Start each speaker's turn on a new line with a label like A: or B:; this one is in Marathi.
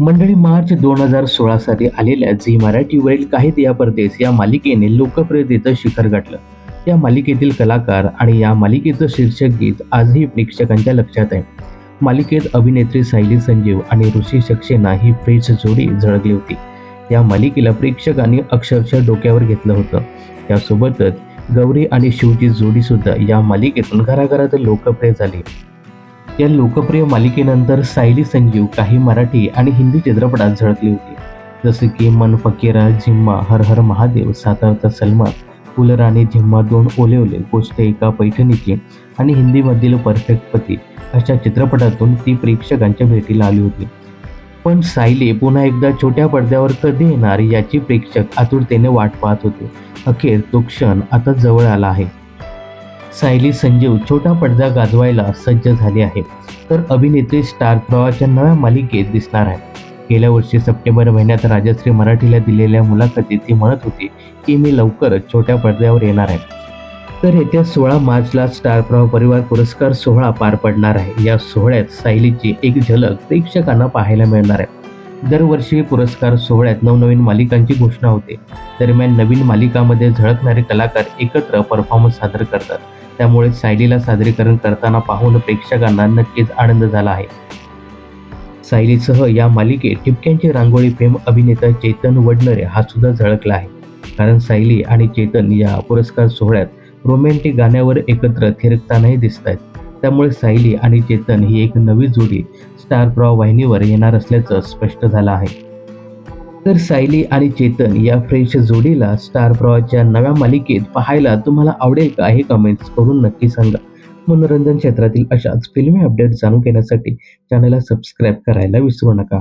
A: मंडळी मार्च दोन हजार सोळा साली आलेल्या झी मराठीवरील काही दिया परदेस या मालिकेने लोकप्रियतेचं शिखर गाठलं. या मालिकेतील कलाकार आणि या मालिकेचं शीर्षक गीत आजही प्रेक्षकांच्या लक्षात आहे. मालिकेत अभिनेत्री सायली संजीव आणि ऋषी सक्सेना ही फ्रेश जोडी झळकली होती. या मालिकेला प्रेक्षकांनी अक्षरशः डोक्यावर घेतलं होतं. त्यासोबतच गौरी आणि शिवची जोडीसुद्धा या मालिकेतून घराघरात लोकप्रिय झाली. या लोकप्रिय मालिकेनंतर सायली संजीव काही मराठी आणि हिंदी चित्रपटात झळकली होती. जसे की मन फकीरा झिम्मा हर हर महादेव सातारचा सलमान फुलराणी झिम्मा दोन ओले ओले गोष्ट एका पैठणीची आणि हिंदीमधील परफेक्ट पती अशा चित्रपटातून ती प्रेक्षकांच्या भेटीला आली होती. पण सायली पुन्हा एकदा छोट्या पडद्यावर कधी येणार याची प्रेक्षक आतुरतेने वाट पाहत होते. अखेर तो क्षण आता जवळ आला आहे. सायली संजीव छोटा पडदा गाजवायला सज्ज झाली आहे तर अभिनेत्री स्टार प्रवाहाच्या नव्या मालिकेत दिसणार आहे गेल्या वर्षी सप्टेंबर महिन्यात राजश्री मराठीला दिलेल्या मुलाखतीत ती म्हणत होती की मी लवकरच छोट्या पडद्यावर येणार आहे. तर येत्या सोळा मार्चला स्टार प्रवाह परिवार पुरस्कार सोहळा पार पडणार आहे. या सोहळ्यात सायलीची एक झलक प्रेक्षकांना पाहायला मिळणार आहे. दरवर्षी पुरस्कार सोहळ्यात नवनवीन मालिकांची घोषणा होते. दरम्यान नवीन मालिकामध्ये झळकणारे कलाकार एकत्र परफॉर्मन्स सादर करतात. त्यामुळे सायलीला सादरीकरण करताना पाहून प्रेक्षकांना नक्कीच आनंद झाला आहे. सायलीसह या मालिकेत टिपक्यांची रांगोळी फेम अभिनेता चेतन वडनरे हा सुद्धा झळकला आहे. कारण सायली आणि चेतन या पुरस्कार सोहळ्यात रोमॅन्टिक गाण्यावर एकत्र थिरकतानाही दिसत आहेत. त्यामुळे सायली आणि चेतन ही एक नवी जोडी स्टार प्रॉ वाहिनीवर येणार असल्याचं स्पष्ट झालं आहे. तर सायली आणि चेतन या फ्रेश जोडीला स्टार प्रवाहाच्या नव्या मालिकेत पाहायला तुम्हाला आवडेल का हे कमेंट्स करून नक्की सांगा. मनोरंजन क्षेत्रातील अशाच फिल्मी अपडेट जाणून घेण्यासाठी चॅनलला सबस्क्राईब करायला विसरू नका.